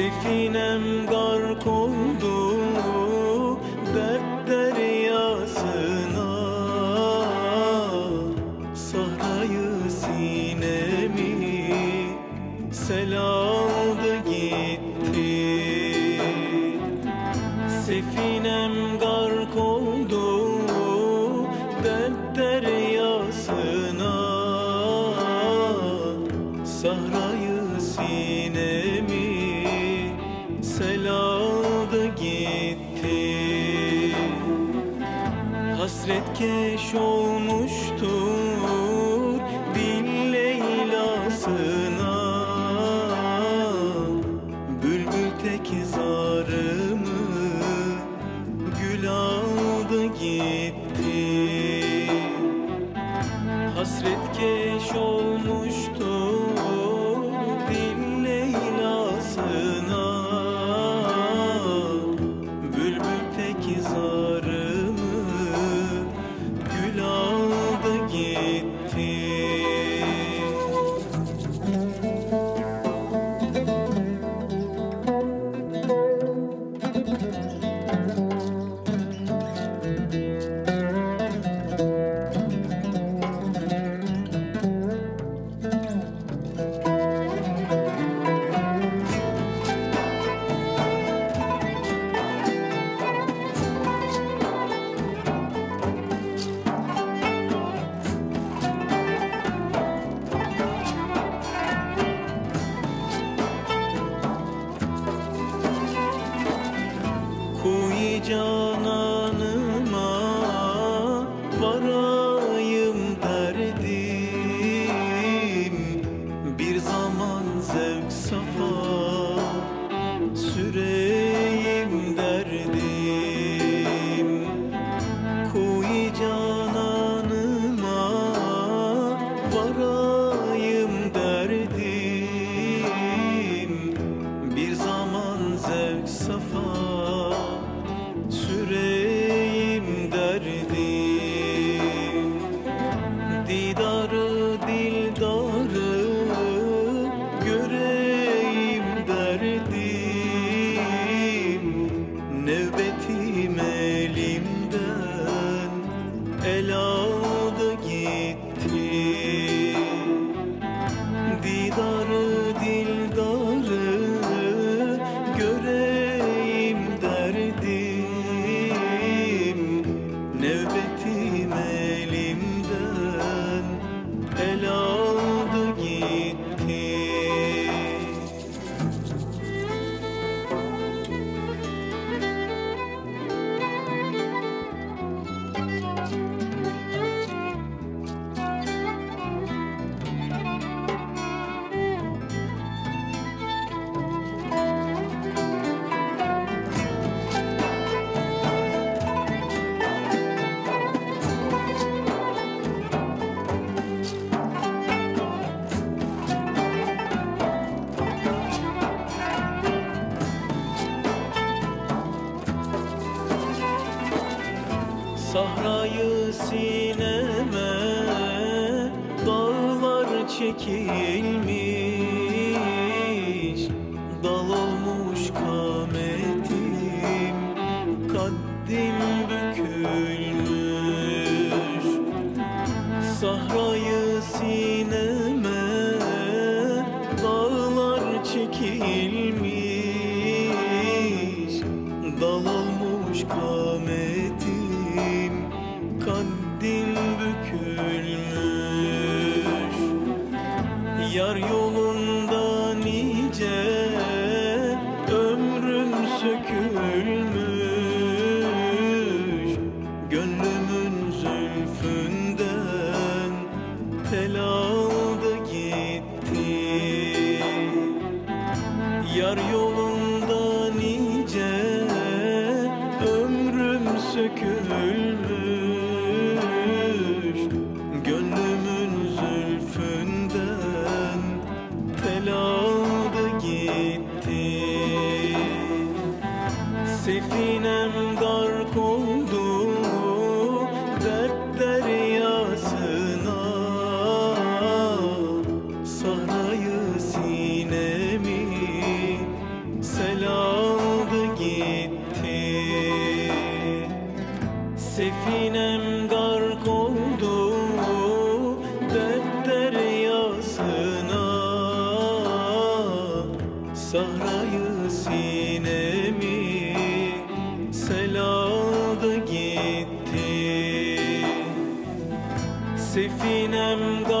Sefinem gark oldu dert deryasına. Sahrayı sinemi sel aldı gitti. Sefinem gark oldu dert deryasına Hasret keş cananıma varayım derdim. Bir zaman zevk safa süreyim derdim. Kuy cananıma varayım new Sahrayı sineme dağlar çekilmiş kaddim bükülmüş Yar yolunda nice ömrüm sökülmüş Gönlümün zülfünden tel aldı gitti Yar yolunda nice ömrüm sökülmüş Sefinem gark oldu dert deryasına Sahrayı sinemi sel aldı gitti. Sefinem gark